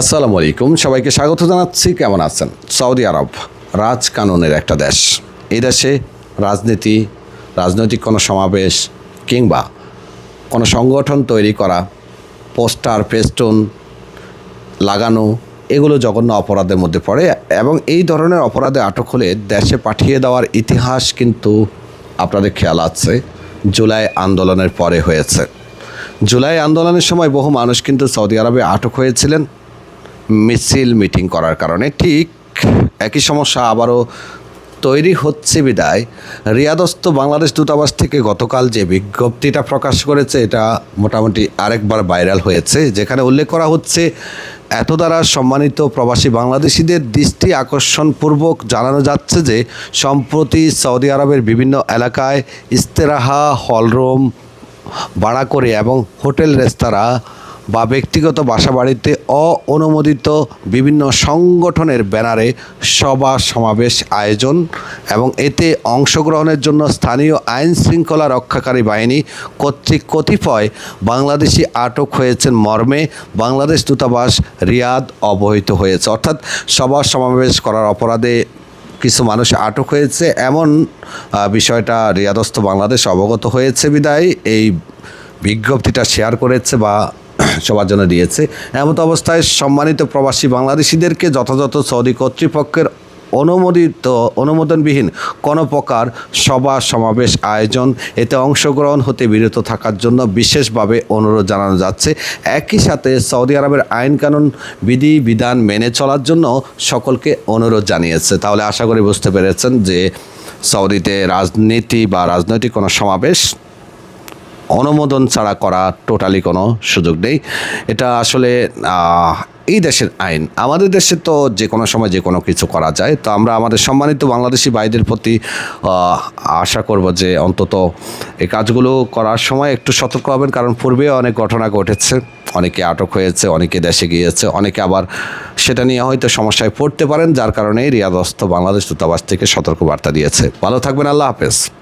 আসসালামু আলাইকুম। সবাইকে স্বাগত জানাচ্ছি। কেমন আছেন? সৌদি আরব, রাজকানুনের একটা দেশ। এই দেশে রাজনীতি, রাজনৈতিক কোনো সমাবেশ কিংবা কোনো সংগঠন তৈরি করা, পোস্টার, ফেস্টুন লাগানো, এগুলো জঘন্য অপরাধের মধ্যে পড়ে এবং এই ধরনের অপরাধে আটক হলে দেশে পাঠিয়ে দেওয়ার ইতিহাস কিন্তু আপনাদের খেয়াল আছে, জুলাই আন্দোলনের পরে হয়েছে। জুলাই আন্দোলনের সময় বহু মানুষ কিন্তু সৌদি আরবে আটক হয়েছিলেন। মিছিল মিটিং করার কারণে ঠিক একই সমস্যা আবারও তৈরি হচ্ছে বিদায়। রিয়াদস্থ বাংলাদেশ দূতাবাস থেকে গতকাল যে বিজ্ঞপ্তিটা প্রকাশ করেছে, এটা মোটামুটি আরেকবার ভাইরাল হয়েছে, যেখানে উল্লেখ করা হচ্ছে, এত দ্বারা সম্মানিত প্রবাসী বাংলাদেশিদের দৃষ্টি আকর্ষণপূর্বক জানানো যাচ্ছে যে, সম্প্রতি সৌদি আরবের বিভিন্ন এলাকায় ইস্তেরাহা, হলরুম, ভাড়া করে এবং হোটেল, রেস্তোরাঁ বা ব্যক্তিগত বাসাবাড়িতে অননুমোদিত বিভিন্ন সংগঠনের ব্যানারে সভা, সমাবেশ, আয়োজন এবং এতে অংশগ্রহণের জন্য স্থানীয় আইন শৃঙ্খলা রক্ষাকারী বাহিনী কর্তৃক কতিপয় বাংলাদেশি আটক হয়েছেন মর্মে বাংলাদেশ দূতাবাস রিয়াদ অবহিত হয়েছে। অর্থাৎ সভা, সমাবেশ করার অপরাধে কিছু মানুষ আটক হয়েছে এমন বিষয়টা রিয়াদস্থ বাংলাদেশ অবগত হয়েছে। বিদায়, এই বিজ্ঞপ্তিটা শেয়ার করেছে বা সবার জন্য দিয়েছে। এমত অবস্থায় সম্মানিত প্রবাসী বাংলাদেশিদেরকে যথাযথ সৌদি কর্তৃপক্ষের অনুমোদিত, অনুমোদনবিহীন কোনো প্রকার সভা, সমাবেশ, আয়োজন, এতে অংশগ্রহণ হতে বিরত থাকার জন্য বিশেষভাবে অনুরোধ জানানো যাচ্ছে। একই সাথে সৌদি আরবের আইন কানুন বিধি, বিধান মেনে চলার জন্য সকলকে অনুরোধ জানিয়েছে। তাহলে আশা করি বুঝতে পেরেছেন যে সৌদিতে রাজনীতি বা রাজনৈতিক কোনো সমাবেশ অনুমোদন ছাড়া করা টোটালি কোনো সুযোগ নেই। এটা আসলে এই দেশের আইন। আমাদের দেশে তো যে কোনো সময় যে কোনো কিছু করা যায়। তো আমরা আমাদের সম্মানিত বাংলাদেশি ভাইদের প্রতি আশা করব যে অন্তত এই কাজগুলো করার সময় একটু সতর্ক হবেন। কারণ পূর্বে অনেক ঘটনা ঘটেছে, অনেকে আটক হয়েছে, অনেকে দেশে গিয়েছে, অনেকে আবার সেটা নিয়ে হয়তো সমস্যায় পড়তে পারেন। যার কারণে রিয়াদস্থ বাংলাদেশ দূতাবাস থেকে সতর্কবার্তা দিয়েছে। ভালো থাকবেন, আল্লাহ হাফেজ।